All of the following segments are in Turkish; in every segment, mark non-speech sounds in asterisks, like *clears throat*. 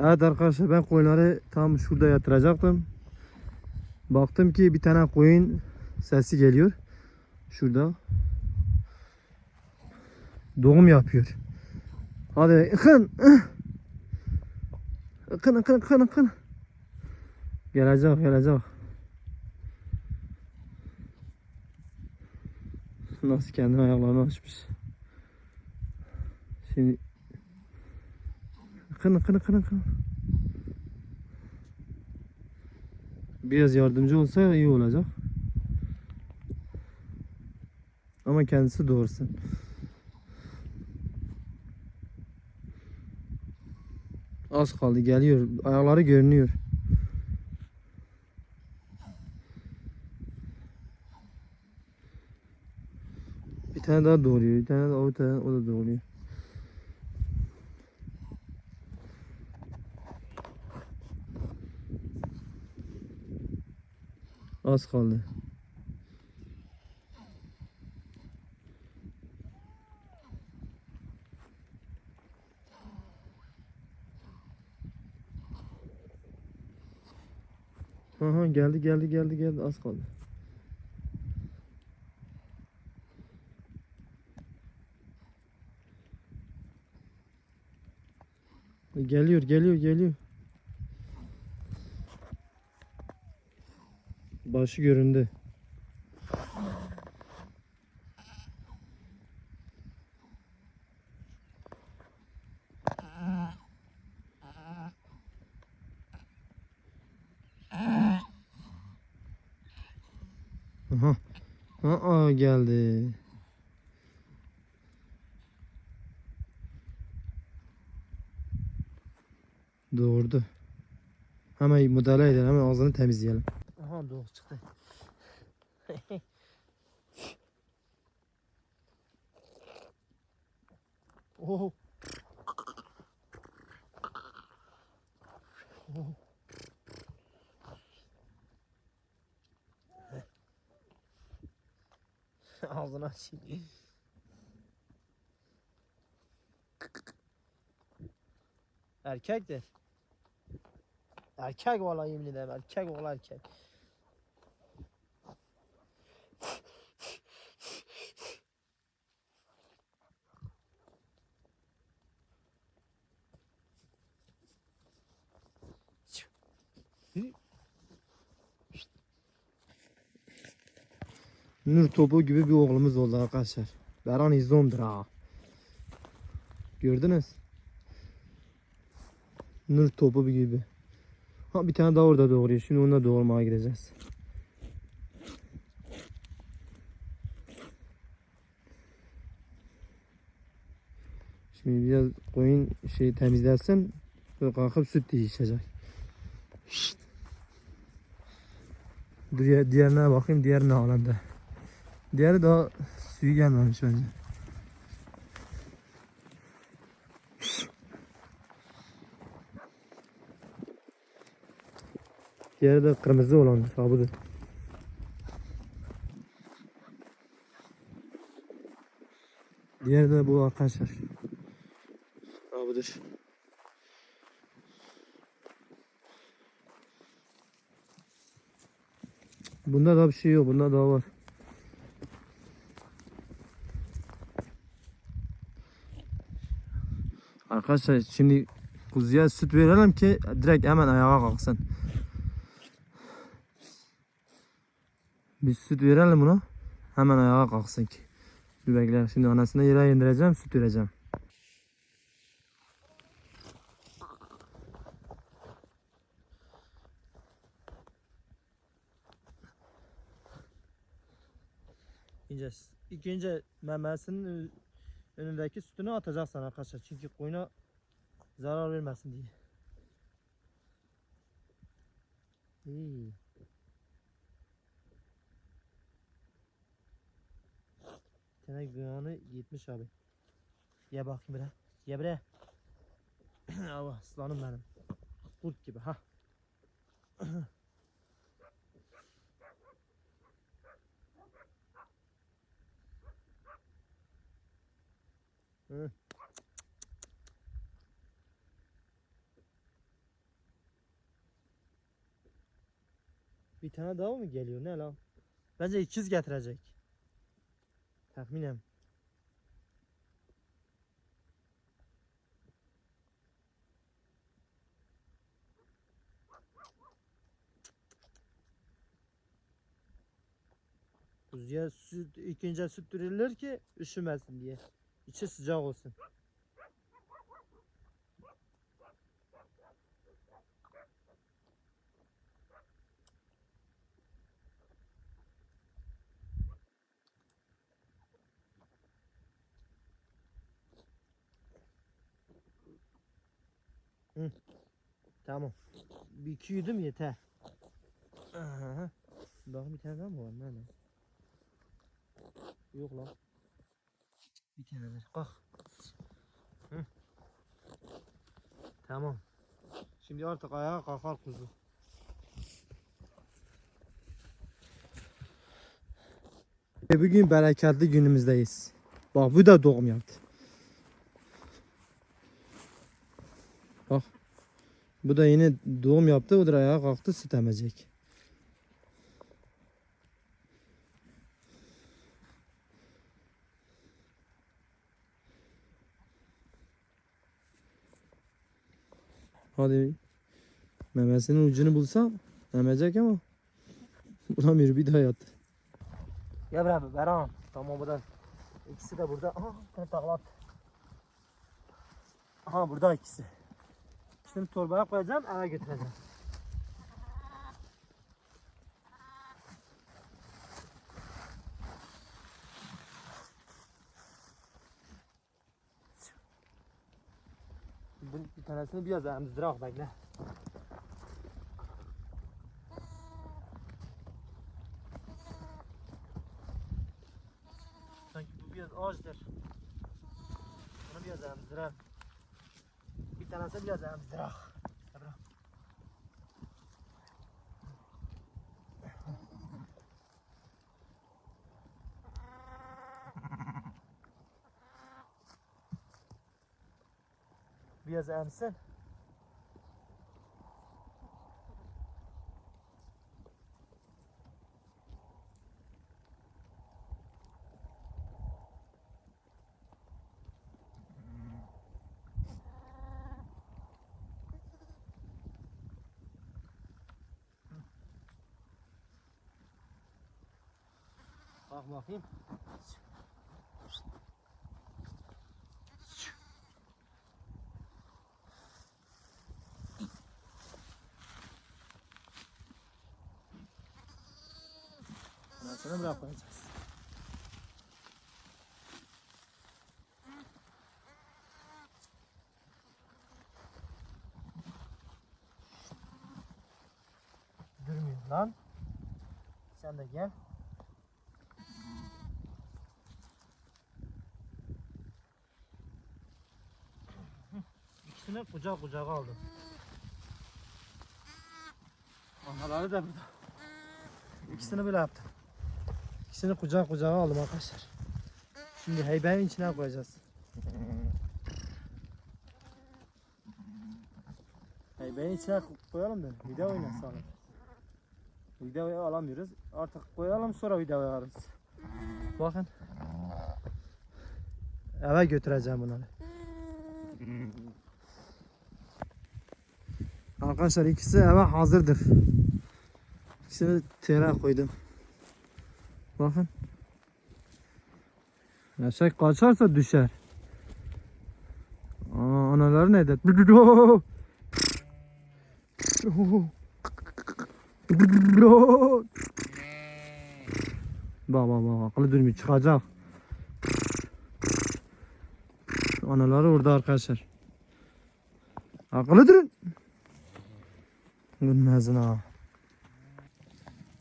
Evet arkadaşlar ben koyunları tam şurada yatıracaktım. Baktım ki bir tane koyun sesi geliyor. Şurada. Doğum yapıyor. Hadi ıkın. Ikın ıkın ıkın ıkın. Gelecek gelecek. Nasıl kendini ayaklarını açmış. Şimdi Akın akın akın akın. Biraz yardımcı olsa iyi olacak. Ama kendisi doğursun. Az kaldı geliyor. Ayakları görünüyor. Bir tane daha doğuruyor. Bir tane daha o, da- o da doğuruyor. Az kaldı. Aha geldi geldi geldi geldi az kaldı. Geliyor geliyor geliyor. Başı göründü. Aha. Aa geldi. Doğurdu. Hemen müdahale edelim. Hemen ağzını temizleyelim. Aha doğru çıktı. *laughs* oh. Oh. *laughs* Ağzını açayım. Erkektir. Erkek valla yemin ederim erkek oğlu erkek. Nur topu gibi bir oğlumuz oldu arkadaşlar. Beran izomdur ha. Gördünüz? Nur topu gibi. Ha bir tane daha orada doğuruyor. Şimdi onunla doğurmaya gideceğiz. Şimdi biraz koyun şey temizlersen kalkıp süt içecek. Şşt. Diğerine bakayım. Diğer ne alemde. Diğeri daha suyu gelmemiş bence. Diğeri de kırmızı olan ha budur. Diğeri de bu arkadaşlar. Ha budur. Bunda da bir şey yok. Bunda daha var. Arkadaşlar şimdi kuzuya süt verelim ki direkt hemen ayağa kalksın. Biz süt verelim buna. Hemen ayağa kalksın ki. Bir bekle. Şimdi anasını yere indireceğim, süt vereceğim. İnce, ilk önce memesinin önündeki sütünü atacaksın arkadaşlar. Çünkü koyuna zarar vermesin diye. İyi. Tane gıyanı gitmiş abi. Ye bakayım bre. Ye bre. *clears throat* Allah aslanım benim. Kurt gibi ha. *clears throat* Bir tane daha mı geliyor ne lan? Bence ikiz getirecek. Tahminem. Kuzuya süt, ikinci süt dürülür ki üşümesin diye. İçi sıcak olsun. Tamam. Bir iki yudum yeter. Aha. Bakın bir tane daha mı var? Nerede? Yok lan. Bir tanedir. Kalk. Hı. Tamam. Şimdi artık ayağa kalkar kuzu. Ve bugün bereketli günümüzdeyiz. Bak bu da doğum yaptı. Bak. Bu da yine doğum yaptı. O da ayağa kalktı süt emecek. Hadi memesinin ucunu bulsam emecek ama *laughs* bulamıyor bir daha yattı. Ya bre abi Beran. Tamam burada. İkisi de burada. Aha bir tane. Aha burada ikisi. Şimdi torbaya koyacağım eve götüreceğim. Bir, bir tanesini biraz emzdirak bekle. Sanki bu biraz ağaçtır. Bunu biraz emzdirak. Bir tanesi biraz emzdirak. Biraz emsin. Bak bakayım. Bunu bırakmayacağız. Durmuyor lan. Sen de gel. İkisini kucak kucak aldım. Anaları da burada. İkisini böyle yaptım. İkisini kucak kucağa aldım arkadaşlar. Şimdi heybenin içine koyacağız. Heybenin içine koyalım da video oynasın. Videoyu alamıyoruz. Artık koyalım sonra videoyu alırız. Bakın. Eve götüreceğim bunları. Arkadaşlar ikisi eve hazırdır. İkisini tere koydum. Bakın. Eşek kaçarsa düşer. Aa, anaları nerede? Bak bak bak akıllı durmuyor çıkacak. Anaları orada arkadaşlar. Akıllı durun. Gülmezin ha.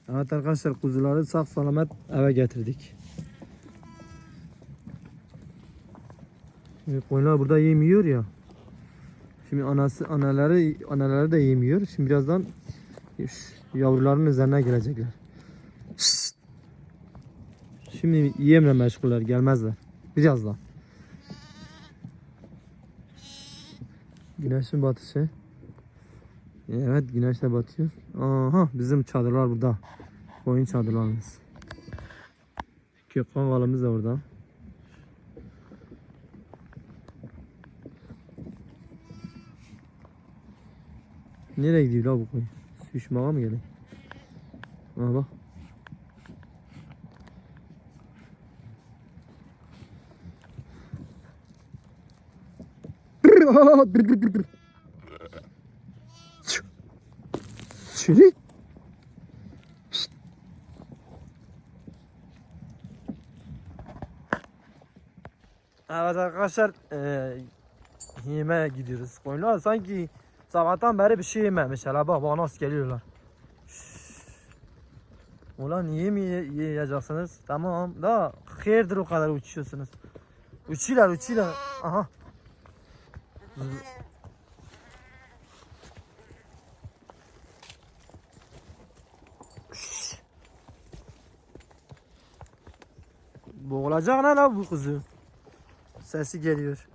Evet arkadaşlar kuzuları sağ selamet eve getirdik. Şimdi koyunlar burada yemiyor ya. Şimdi anası anaları anaları da yemiyor. Şimdi birazdan yavruların üzerine gelecekler. Şimdi yemle meşguller gelmezler. Birazdan. Güneşin batışı. Evet güneş de batıyor. Aha bizim çadırlar burada. Koyun çadırlarımız. Kökkan kalımız da orada. Nereye gidiyor la bu koyun? İçmeye mı geliyor? Aha bak. Çürük. Evet arkadaşlar eee yemeğe gidiyoruz. Koyunlar sanki sabahtan beri bir şey yememiş. Hele bak bak nasıl geliyorlar. Şşş. Ulan niye mi ye- yiyeceksiniz? Tamam da hayırdır o kadar uçuyorsunuz. Uçuyorlar uçuyorlar. Aha. Boğulacak ne la bu kızı? Sesi geliyor.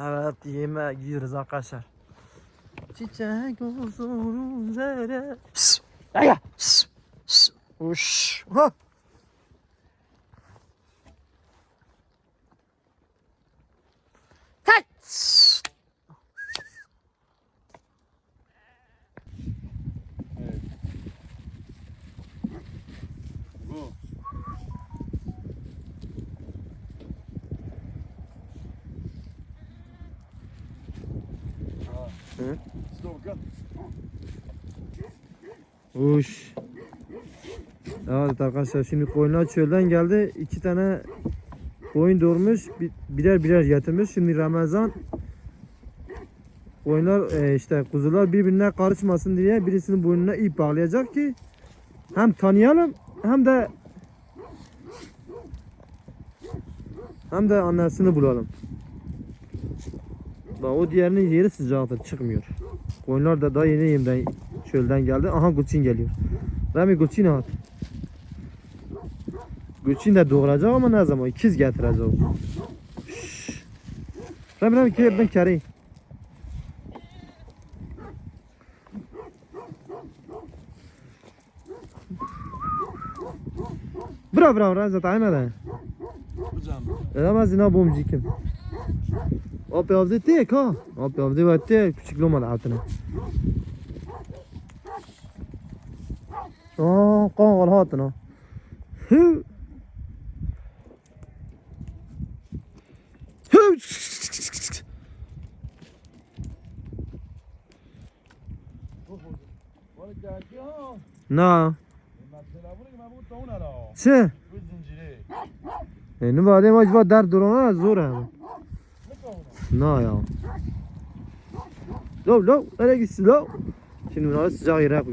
Evet yemeğe gidiyoruz arkadaşlar. Çiçek olsun üzere. Şşş, gel. Şşş, şşş. Hı? Uş. Evet arkadaşlar şimdi koyunlar çölden geldi. İki tane koyun doğurmuş. bi- Birer birer getirmiş. Şimdi Ramazan koyunlar e, işte kuzular birbirine karışmasın diye birisinin boynuna ip bağlayacak ki hem tanıyalım hem de hem de annesini bulalım. Bak o diğerinin yeri sıcaktır çıkmıyor. Koyunlar da daha yeni yemden çölden geldi. Aha Gülçin geliyor. Rami Gülçin at. Gülçin de doğuracak ama ne zaman? İkiz getirecek. Şşş. Rami Rami ki ben kari. Bravo bravo Razat aymadan. Hocam. Edemez zina bomci kim? Abi avdı tek ha. Abi avdı ve tek küçük olmadı altına. Aa, kan var hatına. Hı. Hı. Var geldi ha. Na, Mesela bunu ben bu tavuğun ara. çe? Bu zinciri. Na ya. Lo lo, nereye gitsin lo? Şimdi bunları sıcak yere koy.